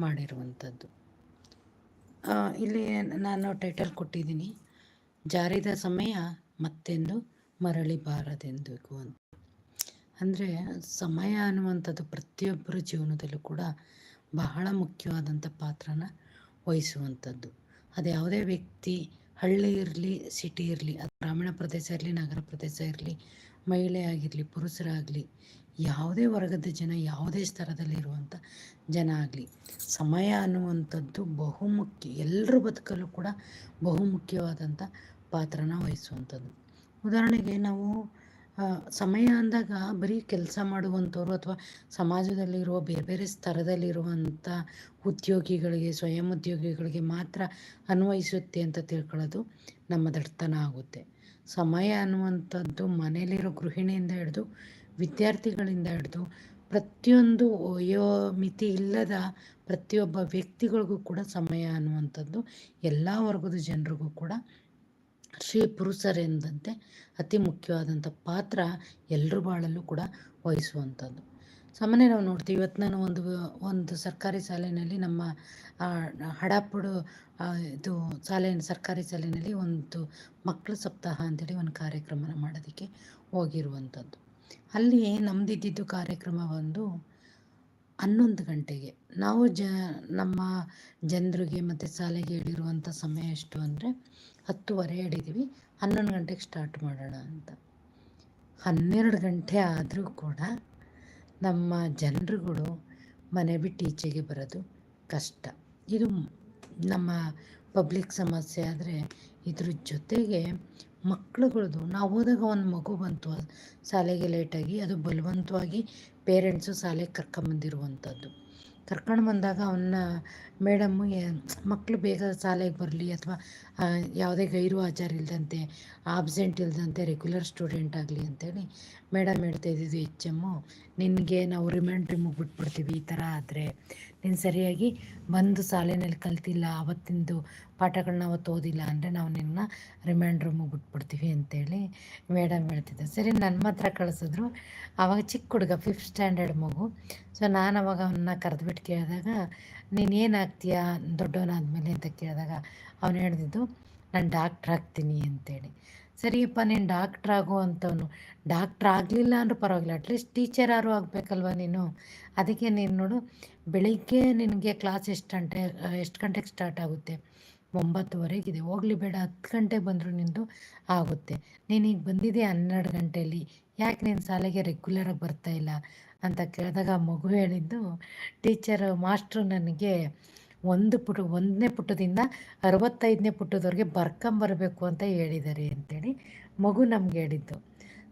ಮಾಡಿರುವಂಥದ್ದು. ಇಲ್ಲಿ ನಾನು ಟೈಟಲ್ ಕೊಟ್ಟಿದ್ದೀನಿ. ಜಾರಿದ ಸಮಯ ಮತ್ತೆಂದು ಮರಳಿ ಬಾರದೆಂದಿಗೂ ಅಂತ. ಅಂದರೆ ಸಮಯ ಅನ್ನುವಂಥದ್ದು ಪ್ರತಿಯೊಬ್ಬರ ಜೀವನದಲ್ಲೂ ಕೂಡ ಬಹಳ ಮುಖ್ಯವಾದಂಥ ಪಾತ್ರನ ವಹಿಸುವಂಥದ್ದು. ಅದು ಯಾವುದೇ ವ್ಯಕ್ತಿ ಹಳ್ಳಿ ಇರಲಿ ಸಿಟಿ ಇರಲಿ, ಅದು ಗ್ರಾಮೀಣ ಪ್ರದೇಶ ಇರಲಿ, ನಗರ ಪ್ರದೇಶ ಇರಲಿ ಮಹಿಳೆ ಆಗಿರಲಿ ಪುರುಷರಾಗಲಿ ಯಾವುದೇ ವರ್ಗದ ಜನ, ಯಾವುದೇ ಸ್ಥರದಲ್ಲಿರುವಂಥ ಜನ ಆಗಲಿ, ಸಮಯ ಅನ್ನುವಂಥದ್ದು ಬಹುಮುಖ್ಯ, ಎಲ್ಲರ ಬದುಕಲು ಕೂಡ ಬಹುಮುಖ್ಯವಾದಂಥ ಪಾತ್ರನ ವಹಿಸುವಂಥದ್ದು. ಉದಾಹರಣೆಗೆ ನಾವು ಸಮಯ ಅಂದಾಗ ಬರೀ ಕೆಲಸ ಮಾಡುವಂಥವ್ರು ಅಥವಾ ಸಮಾಜದಲ್ಲಿರುವ ಬೇರೆ ಬೇರೆ ಸ್ತರದಲ್ಲಿರುವಂಥ ಉದ್ಯೋಗಿಗಳಿಗೆ, ಸ್ವಯಂ ಉದ್ಯೋಗಿಗಳಿಗೆ ಮಾತ್ರ ಅನ್ವಯಿಸುತ್ತೆ ಅಂತ ತಿಳ್ಕೊಳ್ಳೋದು ನಮ್ಮ ದಡ್ತನ ಆಗುತ್ತೆ. ಸಮಯ ಅನ್ನುವಂಥದ್ದು ಮನೇಲಿರೋ ಗೃಹಿಣಿಯಿಂದ ಹಿಡಿದು ವಿದ್ಯಾರ್ಥಿಗಳಿಂದ ಹಿಡಿದು ಪ್ರತಿಯೊಂದು ಮಿತಿ ಇಲ್ಲದ ಪ್ರತಿಯೊಬ್ಬ ವ್ಯಕ್ತಿಗಳಿಗೂ ಕೂಡ ಸಮಯ ಅನ್ನುವಂಥದ್ದು ಎಲ್ಲ ವರ್ಗದ ಜನರಿಗೂ ಕೂಡ ಶ್ರೀ ಪುರುಷರೆಂದಂತೆ ಅತಿ ಮುಖ್ಯವಾದಂಥ ಪಾತ್ರ ಎಲ್ಲರ ಬಾಳಲ್ಲೂ ಕೂಡ ವಹಿಸುವಂಥದ್ದು. ಸಾಮಾನ್ಯ ನಾವು ನೋಡ್ತೀವಿ ಇವತ್ತು ನಾನು ಒಂದು ಒಂದು ಸರ್ಕಾರಿ ಶಾಲೆಯಲ್ಲಿ ನಮ್ಮ ಹಡಾಪುಡು ಇದು ಶಾಲೆ, ಸರ್ಕಾರಿ ಶಾಲೆಯಲ್ಲಿ ಒಂದು ಮಕ್ಕಳ ಸಪ್ತಾಹ ಅಂತೇಳಿ ಒಂದು ಕಾರ್ಯಕ್ರಮನ ಮಾಡೋದಕ್ಕೆ ಹೋಗಿರುವಂಥದ್ದು. ಅಲ್ಲಿ ನಮ್ಮದಿದ್ದಿದ್ದು ಕಾರ್ಯಕ್ರಮ ಒಂದು ಹನ್ನೊಂದು ಗಂಟೆಗೆ. ನಾವು ಜ, ನಮ್ಮ ಜನರಿಗೆ ಮತ್ತು ಶಾಲೆಗೆ ಹೇಳಿರುವಂಥ ಸಮಯ ಎಷ್ಟು ಅಂದರೆ ಹತ್ತುವರೆ ಹೇಳಿದ್ದೀವಿ ಹನ್ನೊಂದು ಗಂಟೆಗೆ ಸ್ಟಾರ್ಟ್ ಮಾಡೋಣ ಅಂತ. ಹನ್ನೆರಡು ಗಂಟೆ ಆದರೂ ಕೂಡ ನಮ್ಮ ಜನರುಗಳು ಮನೆ ಬಿಟ್ಟು ಈಚೆಗೆ ಬರೋದು ಕಷ್ಟ. ಇದು ನಮ್ಮ ಪಬ್ಲಿಕ್ ಸಮಸ್ಯೆ ಆದರೆ ಇದ್ರ ಜೊತೆಗೆ ಮಕ್ಳುಗಳದು, ನಾವು ಹೋದಾಗ ಒಂದು ಮಗು ಬಂತು, ಶಾಲೆಗೆ ಲೇಟಾಗಿ ಅದು ಬಲವಂತವಾಗಿ ಪೇರೆಂಟ್ಸು ಶಾಲೆಗೆ ಕರ್ಕೊಂಬಂದಿರುವಂಥದ್ದು ಕರ್ಕೊಂಡು ಬಂದಾಗ ಅವನ್ನ ಮೇಡಮ್ಮು ಮಕ್ಕಳು ಬೇಗ ಶಾಲೆಗೆ ಬರಲಿ ಅಥವಾ ಯಾವುದೇ ಗೈರು ಆಚಾರ ಇಲ್ಲದಂತೆ ಆಬ್ಸೆಂಟ್ ಇಲ್ಲದಂತೆ ರೆಗ್ಯುಲರ್ ಸ್ಟೂಡೆಂಟ್ ಆಗಲಿ ಅಂತೇಳಿ ಮೇಡಮ್ ಹೇಳ್ತಾ ಇದ್ದಿದ್ದು, ಎಚ್ ಎಮ್ಮು ನಿನಗೆ ನಾವು ರಿಮೈಂಡ್ ರಿಮೂವ್ ಬಿಟ್ಬಿಡ್ತೀವಿ ಈ ಥರ ಆದರೆ. ನೀನು ಸರಿಯಾಗಿ ಬಂದು ಶಾಲೆನಲ್ಲಿ ಕಲ್ತಿಲ್ಲ, ಅವತ್ತಿಂದು ಪಾಠಗಳನ್ನ ಅವತ್ತು ಓದಿಲ್ಲ ಅಂದರೆ ನಾವು ನಿನ್ನ ರಿಮೈಂಡ್ ರೂಮಿಗೆ ಬಿಟ್ಬಿಡ್ತೀವಿ ಅಂತೇಳಿ ಮೇಡಮ್ ಹೇಳ್ತಿದ್ದೆ ಸರಿ ನನ್ನ ಮಾತ್ರ ಕಳಿಸಿದ್ರು. ಆವಾಗ ಚಿಕ್ಕ ಹುಡುಗ ಫಿಫ್ತ್ ಸ್ಟ್ಯಾಂಡರ್ಡ್ ಮಗು. ಸೊ ನಾನು ಅವಾಗ ಅವನ್ನ ಕರೆದ್ಬಿಟ್ಟು ಕೇಳಿದಾಗ, ನೀನು ಏನಾಗ್ತೀಯಾ ದೊಡ್ಡವನಾದ್ಮೇಲೆ? ಅಂತ ಕೇಳಿದಾಗ, ಅವನು ಹೇಳ್ದಿದ್ದು, ನಾನು ಡಾಕ್ಟ್ರ್ ಆಗ್ತೀನಿ ಅಂತೇಳಿ. ಸರಿಯಪ್ಪ, ನೀನು ಡಾಕ್ಟ್ರ್ ಆಗು ಅಂತವನು. ಡಾಕ್ಟ್ರ್ ಆಗಲಿಲ್ಲ ಅಂದ್ರೂ ಪರವಾಗಿಲ್ಲ. ಅಟ್ಲೀಸ್ಟ್ ಟೀಚರ್ ಯಾರು ಆಗಬೇಕಲ್ವ ನೀನು? ಅದಕ್ಕೆ ನೀನು ನೋಡು, ಬೆಳಿಗ್ಗೆ ನಿನಗೆ ಕ್ಲಾಸ್ ಎಷ್ಟು ಗಂಟೆ, ಎಷ್ಟು ಗಂಟೆಗೆ ಸ್ಟಾರ್ಟ್ ಆಗುತ್ತೆ? ಒಂಬತ್ತುವರೆಗಿದೆ. ಹೋಗ್ಲಿ ಬೇಡ, ಹತ್ತು ಗಂಟೆಗೆ ಬಂದರೂ ನಿಂದು ಆಗುತ್ತೆ. ನೀನೀಗ ಬಂದಿದೆ ಹನ್ನೆರಡು ಗಂಟೆಯಲ್ಲಿ ಯಾಕೆ ನೀನು ಶಾಲೆಗೆ ರೆಗ್ಯುಲರಾಗಿ ಬರ್ತಾಯಿಲ್ಲ ಅಂತ ಕೇಳಿದಾಗ ಮಗು ಹೇಳಿದ್ದು ಟೀಚರ್ ಮಾಸ್ಟ್ರು ನನಗೆ ಒಂದು ಪುಟ, ಒಂದನೇ ಪುಟದಿಂದ ಅರವತ್ತೈದನೇ ಪುಟದವರೆಗೆ ಬರ್ಕೊಂಬರ್ಬೇಕು ಅಂತ ಹೇಳಿದ್ದಾರೆ ಅಂತೇಳಿ ಮಗು ನಮ್ಗೆ ಹೇಳಿದ್ದು.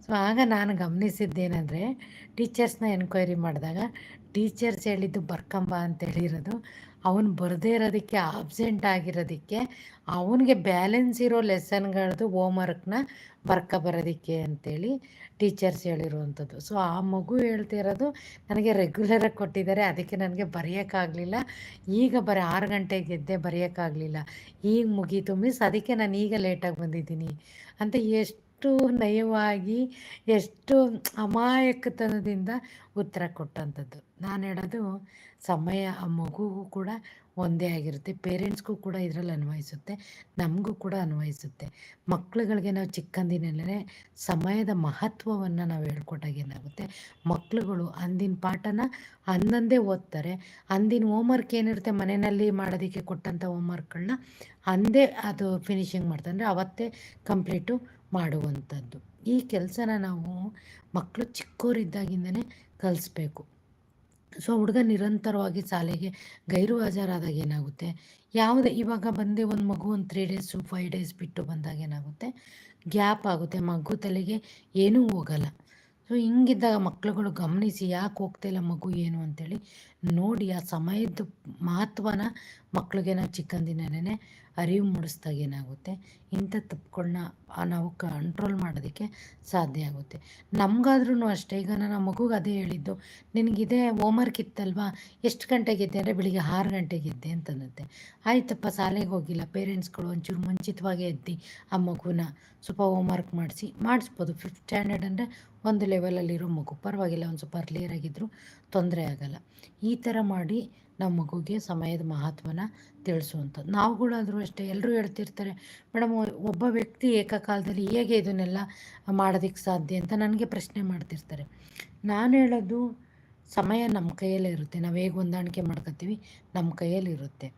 ಸೊ ಆಗ ನಾನು ಗಮನಿಸಿದ್ದೇನೆಂದರೆ ಟೀಚರ್ಸ್ನ ಎನ್ಕ್ವೈರಿ ಮಾಡಿದಾಗ ಟೀಚರ್ಸ್ ಹೇಳಿದ್ದು ಬರ್ಕಂಬ ಅಂತ ಹೇಳಿರೋದು. ಅವನು ಬರದೇ ಇರೋದಕ್ಕೆ ಆಬ್ಸೆಂಟ್ ಆಗಿರೋದಕ್ಕೆ ಅವನಿಗೆ ಬ್ಯಾಲೆನ್ಸ್ ಇರೋ ಲೆಸನ್ಗಳದ್ದು ವರ್ಕ್ನ ಬರ್ಕ ಬರೋದಕ್ಕೆ ಅಂತೇಳಿ ಟೀಚರ್ಸ್ ಹೇಳಿರುವಂಥದ್ದು. ಸೊ ಆ ಮಗು ಹೇಳ್ತಿರೋದು ನನಗೆ ರೆಗ್ಯುಲರಾಗಿ ಕೊಟ್ಟಿದ್ದಾರೆ, ಅದಕ್ಕೆ ನನಗೆ ಬರೆಯೋಕ್ಕಾಗಲಿಲ್ಲ. ಈಗ ಬರೀ ಆರು ಗಂಟೆಗೆ ಎದ್ದೆ ಬರೆಯೋಕ್ಕಾಗಲಿಲ್ಲ. ಈಗ ಮುಗೀತು ಮಿಸ್ ಅದಕ್ಕೆ ನಾನು ಈಗ ಲೇಟಾಗಿ ಬಂದಿದ್ದೀನಿ ಅಂತ ಎಷ್ಟು ಎಷ್ಟು ನಯವಾಗಿ ಎಷ್ಟು ಅಮಾಯಕತನದಿಂದ ಉತ್ತರ ಕೊಟ್ಟಂಥದ್ದು. ನಾನು ಹೇಳೋದು ಸಮಯ ಆ ಮಗುಗೂ ಕೂಡ ಒಂದೇ ಆಗಿರುತ್ತೆ. ಪೇರೆಂಟ್ಸ್ಗೂ ಕೂಡ ಇದರಲ್ಲಿ ಅನ್ವಯಿಸುತ್ತೆ, ನಮಗೂ ಕೂಡ ಅನ್ವಯಿಸುತ್ತೆ. ಮಕ್ಳುಗಳಿಗೆ ನಾವು ಚಿಕ್ಕಂದಿನಲ್ಲೇ ಸಮಯದ ಮಹತ್ವವನ್ನು ನಾವು ಹೇಳ್ಕೊಟ್ಟಾಗ ಏನಾಗುತ್ತೆ? ಮಕ್ಳುಗಳು ಅಂದಿನ ಪಾಠನ ಅಂದಂದೇ ಓದ್ತಾರೆ. ಅಂದಿನ ಹೋಮ್ವರ್ಕ್ ಏನಿರುತ್ತೆ ಮನೆಯಲ್ಲಿ ಮಾಡೋದಕ್ಕೆ ಕೊಟ್ಟಂಥ ಹೋಮ್ವರ್ಕ್ಗಳನ್ನ ಅಂದೇ ಅದು ಫಿನಿಶಿಂಗ್ ಮಾಡ್ತಾರೆ. ಅಂದರೆ ಅವತ್ತೇ ಕಂಪ್ಲೀಟು ಮಾಡುವಂಥದ್ದು. ಈ ಕೆಲಸನ ನಾವು ಮಕ್ಕಳು ಚಿಕ್ಕವರಿದ್ದಾಗಿಂದನೇ ಕಲಿಸ್ಬೇಕು. ಸೊ ಹುಡುಗ ನಿರಂತರವಾಗಿ ಶಾಲೆಗೆ ಗೈರು ಹಾಜರಾದಾಗ ಏನಾಗುತ್ತೆ? ಯಾವುದೇ ಇವಾಗ ಬಂದೆ ಒಂದು ಮಗು ಒಂದು ತ್ರೀ ಡೇಸು ಫೈವ್ ಡೇಸ್ ಬಿಟ್ಟು ಬಂದಾಗ ಏನಾಗುತ್ತೆ? ಗ್ಯಾಪ್ ಆಗುತ್ತೆ. ಮಗು ತಲೆಗೆ ಏನೂ ಹೋಗಲ್ಲ. ಸೊ, ಹಿಂಗಿದ್ದಾಗ ಮಕ್ಕಳುಗಳು ಗಮನಿಸಿ ಯಾಕೆ ಹೋಗ್ತಾಯಿಲ್ಲ ಮಗು ಏನು ಅಂತೇಳಿ ನೋಡಿ ಆ ಸಮಯದ ಮಹತ್ವನ ಮಕ್ಕಳಿಗೆ ನಾವು ಚಿಕ್ಕಂದಿನಲ್ಲೇ ಅರಿವು ಮೂಡಿಸ್ದಾಗ ಏನಾಗುತ್ತೆ? ಇಂಥ ತಪ್ಪುಗಳನ್ನ ನಾವು ಕಂಟ್ರೋಲ್ ಮಾಡೋದಕ್ಕೆ ಸಾಧ್ಯ ಆಗುತ್ತೆ. ನಮಗಾದ್ರೂ ಅಷ್ಟೇ, ಈಗ ನಾನು ಮಗುಗೆ ಅದೇ ಹೇಳಿದ್ದು, ನಿನಗಿದೆ ಹೋಮ್ವರ್ಕ್ ಇತ್ತಲ್ವಾ? ಎಷ್ಟು ಗಂಟೆಗಿದ್ದೆ ಅಂದರೆ ಬೆಳಿಗ್ಗೆ ಆರು ಗಂಟೆಗಿದ್ದೆ ಅಂತಂದುತ್ತೆ ಆಯ್ತಪ್ಪ, ಶಾಲೆಗೆ ಹೋಗಿಲ್ಲ. ಪೇರೆಂಟ್ಸ್ಗಳು ಒಂಚೂರು ಮುಂಚಿತವಾಗಿ ಎದ್ದು ಆ ಮಗುನ ಸ್ವಲ್ಪ ಹೋಮ್ವರ್ಕ್ ಮಾಡಿಸಿ, ಮಾಡಿಸ್ಬೋದು. ಫಿಫ್ತ್ ಸ್ಟ್ಯಾಂಡರ್ಡ್ ಅಂದರೆ ಒಂದು ಲೆವೆಲಲ್ಲಿರೋ ಮಗು, ಪರವಾಗಿಲ್ಲ ಒಂದು ಸ್ವಲ್ಪ ಅರ್ಲಿಯರ್ ಆಗಿದ್ದರೂ ತೊಂದರೆ ಆಗಲ್ಲ. ಈ ಥರ ಮಾಡಿ ನಮ್ಮ ಮಗುಗೆ ಸಮಯದ ಮಹತ್ವನ ತಿಳಿಸುವಂಥದ್ದು ನಾವುಗಳಾದರೂ ಅಷ್ಟೇ ಎಲ್ಲರೂ ಹೇಳ್ತಿರ್ತಾರೆ ಮೇಡಮ್ ಒಬ್ಬ ವ್ಯಕ್ತಿ ಏಕಕಾಲದಲ್ಲಿ ಹೇಗೆ ಇದನ್ನೆಲ್ಲ ಮಾಡೋದಕ್ಕೆ ಸಾಧ್ಯ? ಅಂತ ನನಗೆ ಪ್ರಶ್ನೆ ಮಾಡ್ತಿರ್ತಾರೆ. ನಾನು ಹೇಳೋದು, ಸಮಯ ನಮ್ಮ ಕೈಯಲ್ಲೇ ಇರುತ್ತೆ. ನಾವು ಹೇಗೆ ಹೊಂದಾಣಿಕೆ ಮಾಡ್ಕೊತೀವಿ ನಮ್ಮ ಕೈಯಲ್ಲಿರುತ್ತೆ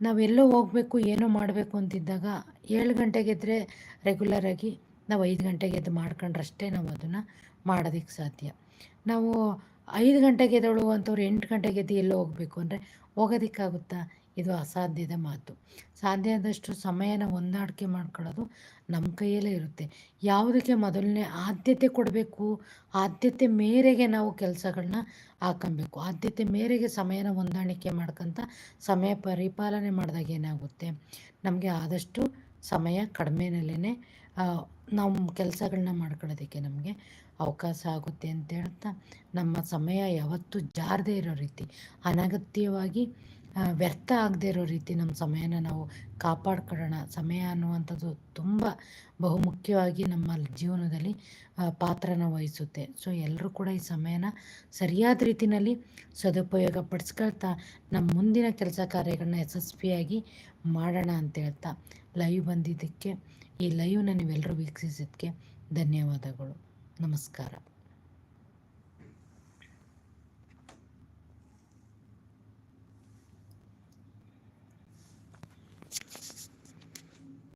ನಾವೆಲ್ಲೋ ಹೋಗಬೇಕು, ಏನೋ ಮಾಡಬೇಕು ಅಂತಿದ್ದಾಗ ಏಳು ಗಂಟೆಗೆದ್ದರೆ ರೆಗ್ಯುಲರಾಗಿ ನಾವು ಐದು ಗಂಟೆಗೆ ಎದ್ದು ಮಾಡ್ಕೊಂಡ್ರಷ್ಟೇ ನಾವು ಅದನ್ನು ಮಾಡೋದಕ್ಕೆ ಸಾಧ್ಯ. ನಾವು ಐದು ಗಂಟೆಗೆ ಎದ್ದೇಳು ಅಂಥವ್ರು ಎಂಟು ಗಂಟೆಗೆ ಎದ್ದು ಎಲ್ಲೋ ಹೋಗಬೇಕು ಅಂದರೆ ಹೋಗೋದಕ್ಕಾಗುತ್ತಾ? ಇದು ಅಸಾಧ್ಯದ ಮಾತು. ಸಾಧ್ಯ ಆದಷ್ಟು ಸಮಯನ ಹೊಂದಾಣಿಕೆ ಮಾಡ್ಕೊಳ್ಳೋದು ನಮ್ಮ ಕೈಯಲ್ಲೇ ಇರುತ್ತೆ. ಯಾವುದಕ್ಕೆ ಮೊದಲನೇ ಆದ್ಯತೆ ಕೊಡಬೇಕು? ಆದ್ಯತೆ ಮೇರೆಗೆ ನಾವು ಕೆಲಸಗಳನ್ನ ಹಾಕೊಬೇಕು. ಆದ್ಯತೆ ಮೇರೆಗೆ ಸಮಯನ ಹೊಂದಾಣಿಕೆ ಮಾಡ್ಕೊತ ಸಮಯ ಪರಿಪಾಲನೆ ಮಾಡಿದಾಗ ಏನಾಗುತ್ತೆ? ನಮಗೆ ಆದಷ್ಟು ಸಮಯ ಕಡಿಮೆನಲ್ಲೇ ನಮ್ಮ ಕೆಲಸಗಳನ್ನ ಮಾಡ್ಕೊಳ್ಳೋದಕ್ಕೆ ನಮಗೆ ಅವಕಾಶ ಆಗುತ್ತೆ ಅಂತ ಹೇಳ್ತಾ, ನಮ್ಮ ಸಮಯ ಯಾವತ್ತೂ ಜಾರದೇ ಇರೋ ರೀತಿ ಅನಗತ್ಯವಾಗಿ ವ್ಯರ್ಥ ಆಗದೆ ಇರೋ ರೀತಿ ನಮ್ಮ ಸಮಯನ ನಾವು ಕಾಪಾಡ್ಕೊಳ್ಳೋಣ. ಸಮಯ ಅನ್ನುವಂಥದ್ದು ತುಂಬ ಬಹುಮುಖ್ಯವಾಗಿ ನಮ್ಮ ಜೀವನದಲ್ಲಿ ಪಾತ್ರನ ವಹಿಸುತ್ತೆ. ಸೊ ಎಲ್ಲರೂ ಕೂಡ ಈ ಸಮಯನ ಸರಿಯಾದ ರೀತಿಯಲ್ಲಿ ಸದುಪಯೋಗ ಪಡಿಸ್ಕೊಳ್ತಾ, ನಮ್ಮ ಮುಂದಿನ ಕೆಲಸ ಕಾರ್ಯಗಳನ್ನ ಯಶಸ್ವಿಯಾಗಿ ಮಾಡೋಣ ಅಂತ ಹೇಳ್ತಾ ಲೈವ್ ಬಂದಿದ್ದಕ್ಕೆ, ಈ ಲೈವ್ನ ನೀವೆಲ್ಲರೂ ವೀಕ್ಷಿಸಿದ್ದಕ್ಕೆ ಧನ್ಯವಾದಗಳು. ನಮಸ್ಕಾರ.